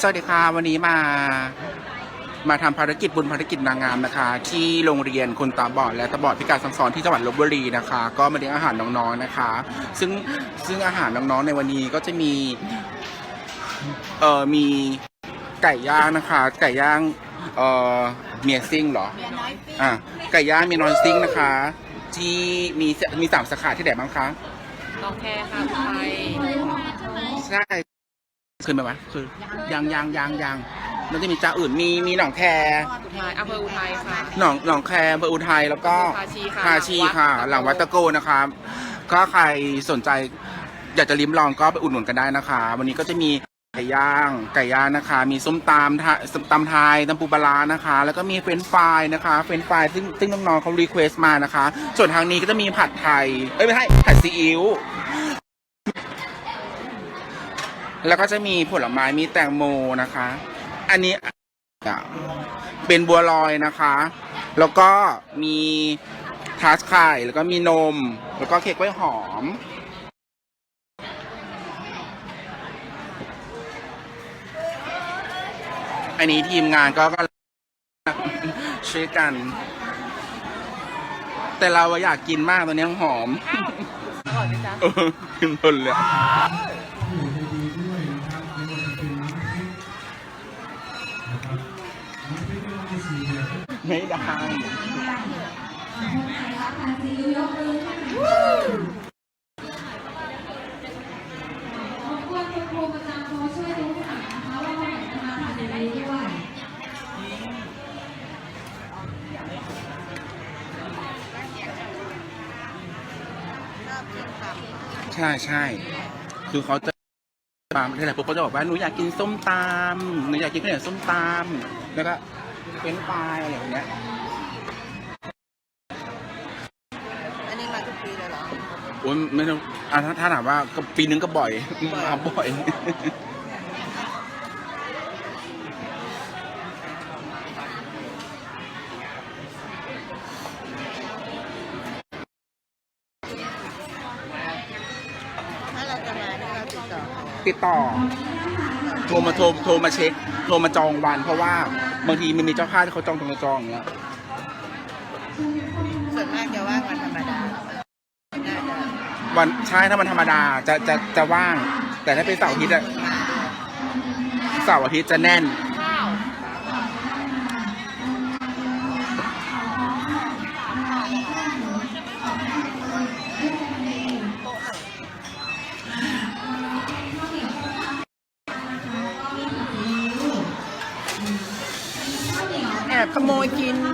สวัสดีค่ะ วันนี้มามาทำภารกิจบุญภารกิจนางงามนะคะ ที่โรงเรียนคนตาบอดและตาบอดพิการซ้ำซ้อนที่จังหวัดลบบุรีนะคะ ก็มาเลี้ยงอาหารน้องๆนะคะ ซึ่งซึ่งอาหารน้องๆในวันนี้ก็จะมีเอ่อมีไก่ย่างนะคะ ไก่ย่างเอ่อเมียซิ่งเหรออะไก่ย่างเมียนอนซิ่งนะคะ ที่มีมีสามสาขาที่ไหนบ้างคะน้องแพรค่ะไทยใช่ เคยไหมวะคือยังยังยังยังมันจะมีเจ้าอื่นมีมีหนองแคอุทัยอำเภออุทัยค่ะ หนองหนองแคอำเภออุทัยแล้วก็ภาชีค่ะภาชีค่ะวัดตะโกหลังวัดตะโกนะครับ ก็ใครสนใจอยากจะลิ้มลองก็ไปอุดหนุนกันได้นะคะ วันนี้ก็จะมีไก่ย่างไก่ย่างนะคะ มีส้มตำทะส้มตำไทยตำปูปลาร้านะคะ แล้วก็มีเฟรนช์ฟรายนะคะเฟรนช์ฟรายซึ่งซึ่งน้องๆเขารีเควสต์มานะคะ ส่วนทางนี้ก็จะมีผัดไทยเอ้ยไม่ใช่ผัดซีอิ๊ว แล้วก็จะมีผลไม้มีแตงโมนะคะ อันนี้อะเป็นบัวลอยนะคะ แล้วก็มีทาร์ตไข่แล้วก็มีนม แล้วก็เค้กกล้วยหอม อันนี้ทีมงานก็ก็ช่วยกัน แต่เราอะอยากกินมากตอนนี้หอมอร่อยไหมจ๊ะเออกินเพลินเลย ไม่ด้วยใช่ใช่คือเขาจะมาที่ไหนปุ๊บเขาจะบอกว่าหนูอยากกินส้มตำหนูอยากกินข้าวเหนียวส้มตำแล้วก็ เป็นไฟรายอะไรอย่างเงี้ย อันนี้มาทุกปีเลยเหรอ โอ้ยไม่ต้องอะถ้าถ้าถามว่าก็ปีนึงก็บ่อย มาบ่อย ถ้าเราจะมาเนี่ยเราติดต่อติดต่อ โทรมาโทรโทรมาเช็ค โทรมาจองวันเพราะว่า บางทีมันมีเจ้าภาพที่เขาจองจองจองอย่างเงี้ยส่วนมากจะว่างวันธรรมดาน่าจะวันใช่ถ้ามันธรรมดาจะจะจะว่าง แต่ถ้าเป็นเสาร์อาทิตย์อะเสาร์อาทิตย์จะแน่น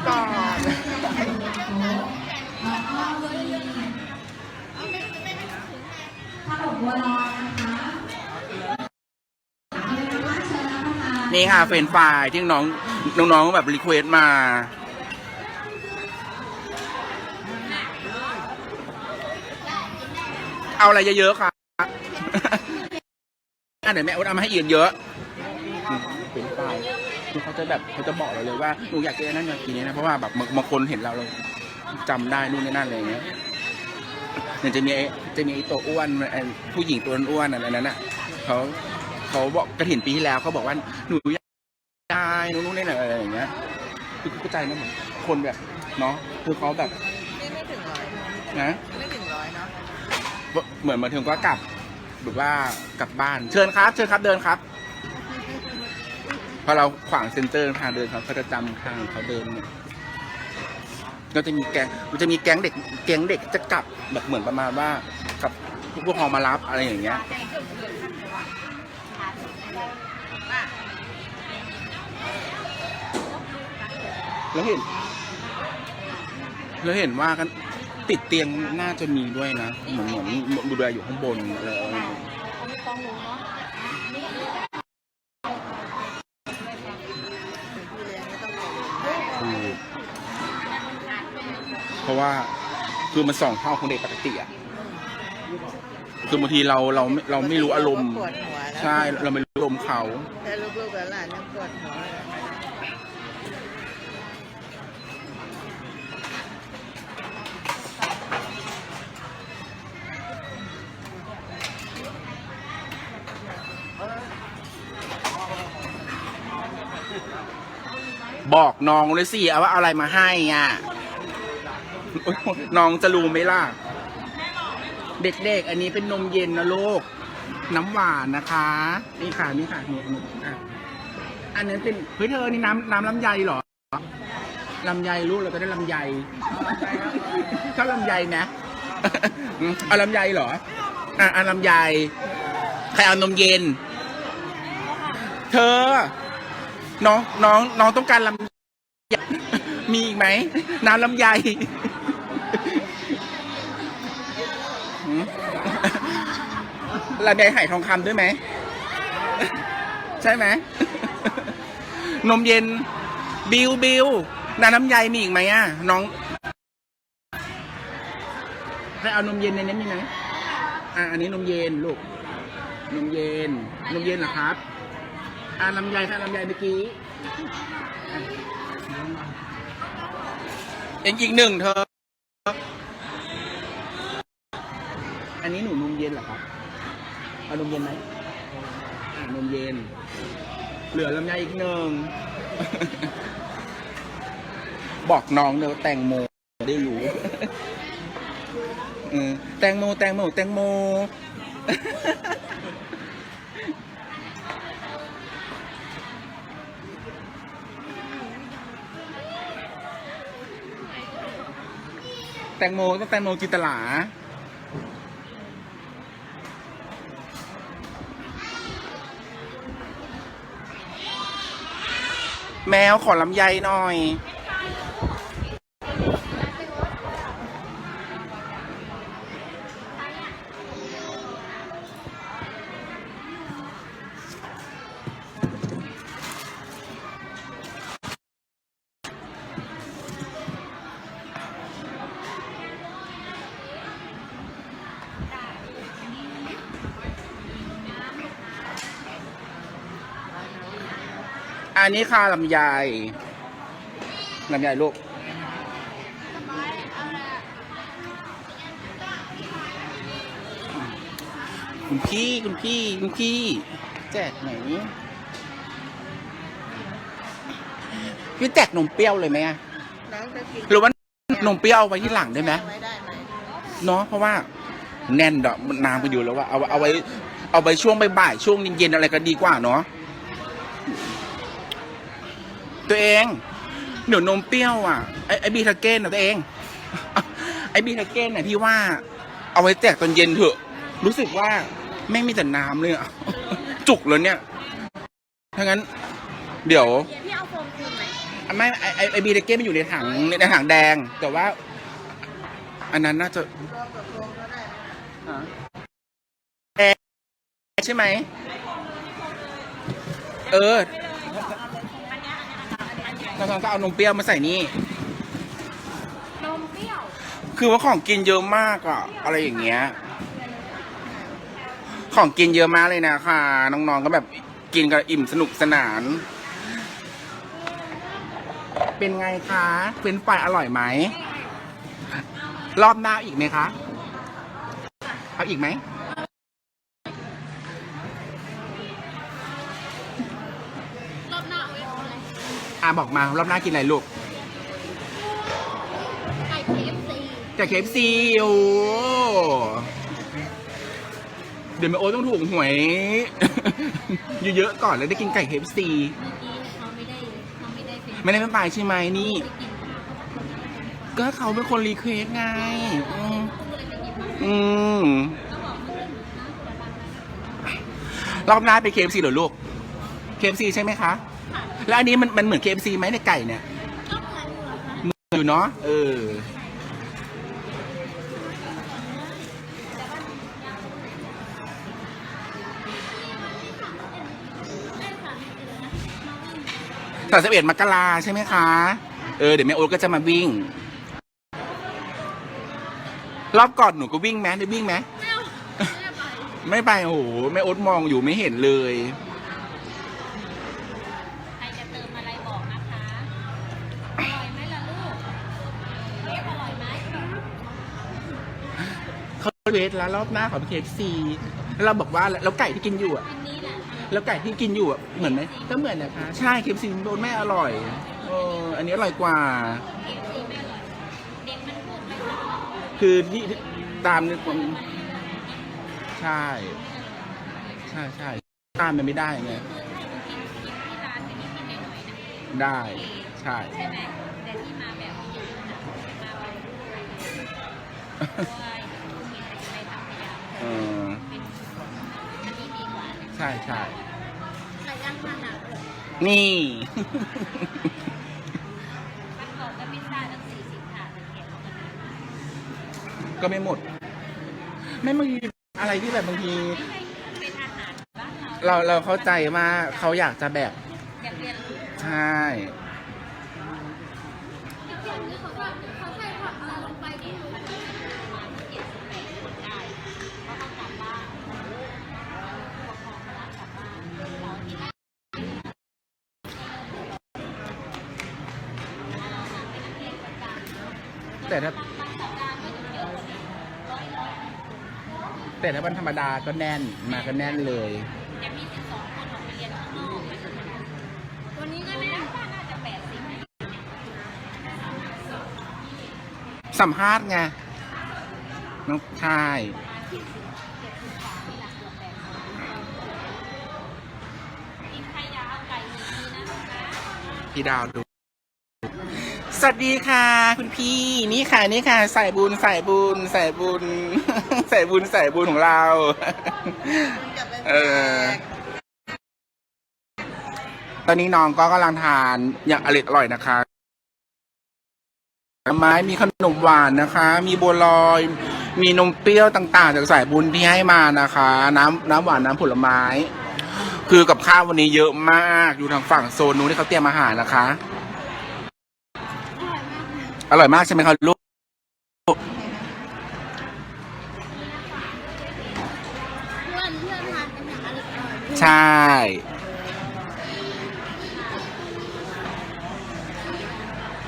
ก่อนนี่ค่ะเฟรนฟรายที่น้องน้องๆแบบรีเควสต์มา เอาอะไรเยอะๆค่ะอะเดี๋ยวแม่อุดเอามาให้อีกเยอะอืมเฟรนช์ฟราย คือเขาจะแบบเขาจะบอกเราเลยว่าหนูอยากกินอันนั้นอยากกินนี้นะเพราะว่าแบบบางบางคนเห็นเราเราจำได้นู่นนี่นั่นอะไรอย่างเงี้ยอย่างจะมีไอ้จะมีไอ้ตัวอ้วนไอ้ผู้หญิงตัวอ้วนๆอะไรนั้นน่ะเขาเขาบอกกระถิ่นปีที่แล้วเขาบอกว่าหนูอยากได้นู่นนู่นนี่นั่นอะไรอย่างเงี้ยคือเข้าใจนะเหมือนคนแบบเนาะคือเขาแบบนี่ไม่ถึงร้อยนะ ไม่ถึงร้อยเนาะเหมือนมาถึงก็กลับแบบว่ากลับบ้านเชิญครับ เชิญครับเดินครับ พอเราขวางเซ็นเตอร์ทางเดินเขาเขาจะจำทางเขาเดินเนี่ยก็จะมีแก๊งมันจะมีแก๊งเด็ก แก๊งเด็กจะกลับแบบเหมือนประมาณว่ากับผู้ปกครองมารับอะไรอย่างเงี้ย แล้วเห็น แล้วเห็นว่ากันติดเตียงน่าจะมีด้วยนะ เหมือนเหมือนดูแลอยู่ข้างบนอะไรอย่างเงี้ย เพราะว่าคือมันสองเท่าของเด็กปกติอะคือบางทีเราเราไม่เราไม่รู้อารมณ์ปวดหัวแล้วใช่เราไม่รู้อารมณ์เขาแต่ลูกๆกับหลานยังปวดหัวเลยบอกน้องเลยสิเอาว่าเอาอะไรมาให้อะ โอ๊ยน้องจะรู้ไหมล่ะ เด็กๆ อันนี้เป็นนมเย็นนะลูก น้ำหวานนะคะ นี่ค่ะ นี่ค่ะนี่นี่อะอันนั้นเป็นเฮ้ยเธอนี่น้ำน้ำลำไยเหรอลำไยลูกเราจะได้ลำไยชอบลำไยนะเอาลำไยเหรอ อะเอาลำไยใครเอานมเย็น เธอ น้องน้องน้องต้องการลำไยมีอีกไหม น้ำลำไยหืม ลำไยไหทองคำด้วยไหม ใช่ไหม นมเย็น บิวบิวน้ำน้ำไยมีอีกไหมอะ น้องใครเอานมเย็นในนี้มีไหมอะอันนี้นมเย็นลูก นมเย็น นมเย็นเหรอครับ อ่าลำไยค่ะลำไยเมื่อกี้อีกอีกหนึ่งเธอ อันนี้หนูนมเย็นเหรอครับ เอานมเย็นไหมอ่านมเย็น เหลือลำไยอีกหนึ่ง บอกน้องเดี๋ยวแตงโมได้รู้เออแตงโมแตงโมแตงโม แตงโมต้องแตงโมจินตลา แมวขอลำไยหน่อย อันนี้ค่ะลำไยลำไยลูกคุณพี่คุณพี่คุณพี่แจกไหนพี่แจกนมเปรี้ยวเลยไหมอะน้องจะกินหรือว่านมเปรี้ยวเอาไว้ที่หลังได้ไหมไว้ได้ไหมเนาะเพราะว่าแน่นดอกมันนานไปอยู่แล้วว่าเอาเอาไว้ เอาไว้ช่วงบ่ายๆช่วงเย็นๆอะไรก็ดีกว่าเนาะ ตัวเองเดี๋ยวนมเปรี้ยวอะ ไอไอบีทาเก้นนะตัวเอง ไอบีทาเก้นน่ะพี่ว่า เอาไว้แจกตอนเย็นเถอะ รู้สึกว่าไม่งมีแต่น้ำเลยอะ จุกเลยเนี่ย ถ้างั้น เดี๋ยวพี่เอาโฟมคืนไหมอะไม่ไอไอไอบีทาเก้นมันอยู่ในถังในถังแดง แต่ว่า อันนั้นน่าจะรวมกับรวมก็ได้แอร์ใช่ไหม เออ เราต้องเอานมเปรี้ยวมาใส่นี่ นมเปรี้ยวคือว่าของกินเยอะมากอะอะไรอย่างเงี้ย ของกินเยอะมากเลยนะค่ะ น้องๆก็แบบกินกันอิ่มสนุกสนาน เป็นไงคะเป็นฝ่ายอร่อยไหม รอบหน้าอีกไหมคะ เอาอีกไหม รอบหน้าเอาไว้เอาอะไร อะบอกมารอบหน้ากินอะไรลูกไก่เคฟซีจากเคฟซีโอ้เดี๋ยวแม่โอ๊ตต้องถูกหวย เยอะๆก่อนแล้วได้กินไก่เคฟซีเมื่อกี้เขาไม่ได้เขาไม่ได้เป็นไม่ได้ไม่ไปใช่ไหมนี่ ไปกินก็เขาเป็นคนรีเควสไง อืมก็เลยไปกินมาอืมก็บอกเพื่อนนะ รอบหน้าไปเคฟซีเหรอลูกเคฟซีใช่ไหมคะ แล้วอันนี้มันมันเหมือนเคฟซีไหมในไก่เนี่ย ก็เหมือนเหรอคะเหมือนอยู่เนาะเออ สามสิบเอ็ดมกราใช่ไหมคะ เออ เดี๋ยวแม่โอ๊ตก็จะมาวิ่ง รอบก่อนหนูก็วิ่งไหมได้วิ่งไหม ไม่เอาไม่ได้ไป ไม่ไป โอ้โห แม่โอ๊ตมองอยู่ไม่เห็นเลย เขาเวทแล้วรอบหน้าขอเคฟซีแล้วเราบอกว่าแล้วไก่ที่กินอยู่อะอันนี้แหละแล้วไก่ที่กินอยู่อะเหมือนไหมก็เหมือนนะคะ ใช่เคฟซีโดนแม่อร่อยอเอออันนี้อร่อยกว่าเอฟซีไม่อร่อยเด็กมันพูดไม่ชัดคือที่ที่ตามเนี่ยผมใช่ ใช่ใช่ตามมันไม่ได้ไงคือให้มันกินกินที่ร้านไปนิดๆหน่อยๆนะได้ ใช่ใช่ไหมแต่ที่มาแบบนี้เยอะนะมาวันอ ออเป็นอันนี้ดีกว่านะใช่ใช่ไก่ย่างขนาดเลยนี่ มันบอกว่าพิซซ่าตั้งสี่สิบถาดมันเก็บเอามาก็ไม่หมด ไม่บางทีอะไรที่แบบบางทีไม่ใช่เป็นอาหารบ้านเราเราเราเข้าใจว่าเขาอยากจะแบบ อยากเรียนรู้ ใช่ อย่างนี้เขาว่าเขาใส่ผักอะไรลงไปเนี่ยมันก็จะประมาณเจ็ดสิบแปดคนได้เพราะเขากลับบ้านปกครองมารับกลับบ้านเราที่นั่น แต่ถ้า บางสัปดาห์ก็อยู่เยอะกว่านี้ร้อ ยร้อยแต่ถ้าวันธรรมดาก็แน่นมาก็แน่นเลยจะมีสิบสองคนออกไปเรียนข้างนอกไม่ธรรมดาวันนี้ก็ไม่น่าน่าจะแปดสิบนะสัมภาษณ์ไงน้องใช่กินไข่ดาวไก่ดีๆนะลูกนะพี่ดาวดูส วัสดีค่ะ คุณพี่นี่ค่ะนี่ค่ะใส่บุญใส่บุญใส่บุญใส่บุญใส่บุญของเรามันจะเป็นเออ ตอนนี้น้องก็กำลังทานอย่างอร่อยอร่อยนะคะไม้มีขนมหวานนะคะ มีบัวลอย มีนมเปรี้ยวต่าง ๆ จากสายบุญที่ให้มานะคะ น้ำน้ำหวานน้ำผลไม้ คือกับข้าววันนี้เยอะมากอยู่ทางฝั่งโซนนู้นที่เขาเตรียมอาหารนะคะ อร่อยมากใช่ไหมคะลูก เพื่อนเพื่อนทานเป็นอย่างอร่อยใช่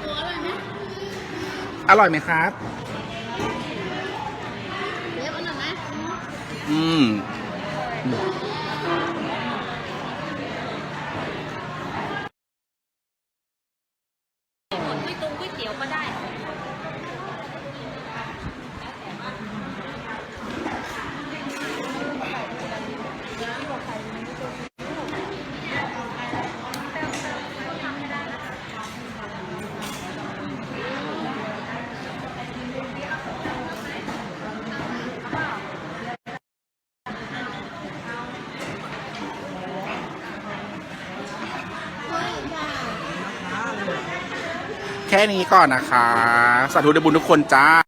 ตัวอะไรนะอร่อยไหมครับ เล็บอร่อยไหมอืม นี้ก่อนนะคะ สาธุได้บุญทุกคนจ้า